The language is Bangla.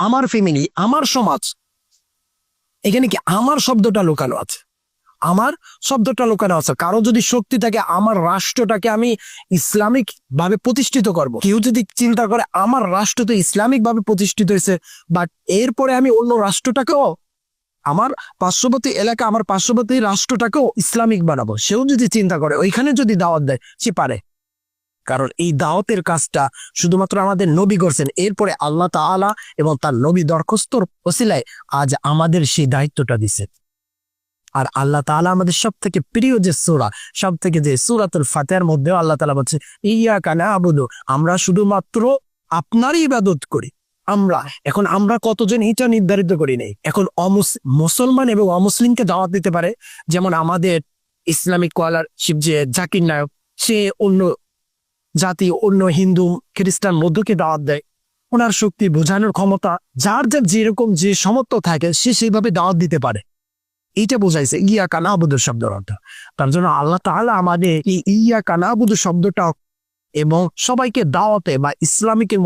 আমার ফ্যামিলি আমার সমাজ। এখানে কি আমার শব্দটা লুকানো আছে? আমার শব্দটা লুকানো আছে। কারও যদি শক্তি থাকে, আমার রাষ্ট্রটাকে আমি ইসলামিক ভাবে প্রতিষ্ঠিত করব। কেউ যদি চিন্তা করে, আমার রাষ্ট্র তো ইসলামিক ভাবে প্রতিষ্ঠিত হয়েছে বাট এরপরে আমি অন্য রাষ্ট্রটাকেও, আমার পার্শ্ববর্তী এলাকা, আমার পার্শ্ববর্তী রাষ্ট্রটাকেও ইসলামিক বানাবো। সেও যদি চিন্তা করে, ওইখানে যদি দাওয়াত দেয়, সে পারে। কারণ এই দাওয়াতের কাজটা শুধুমাত্র আমাদের নবী করছেন। এরপরে আল্লাহ তাআলা এবং তার নবী দরখাস্তর ওসিলায় আজ আমাদের সেই দায়িত্বটা দিছে। আর আল্লাহ তাআলা আমাদের সব থেকে প্রিয় যে সূরা সব থেকে যে সূরাতুল ফাতিহার মধ্যেও আল্লাহ তাআলা বলছে ইয়া কানা আবুদু আমরা শুধুমাত্র আপনারই ইবাদত করি। আমরা, এখন আমরা কতজন এটা নির্ধারিত করি নাই। এখন অমুস- মুসলমান এবং অমুসলিমকে দাওয়াত দিতে পারে। যেমন আমাদের ইসলামিক স্কলারশিপ যে জাকির নায়ক, সে অন্য জাতি অন্য হিন্দু, খ্রিস্টান, মধ্যকে দাওয়াত দেয়। ওনার শক্তি বোঝানোর ক্ষমতা, যার যার যেরকম যে সমর্থ থাকে, সে সেইভাবে দাওয়াত দিতে পারে। এইটা বোঝাইছে ইয়া কানাবুদুর শব্দের অর্থ। তার জন্য আল্লাহ তাহলে আমাদের এই ইয়া কানাবুদু শব্দটা এবং সবাইকে দাওয়াতে বা ইসলামিকের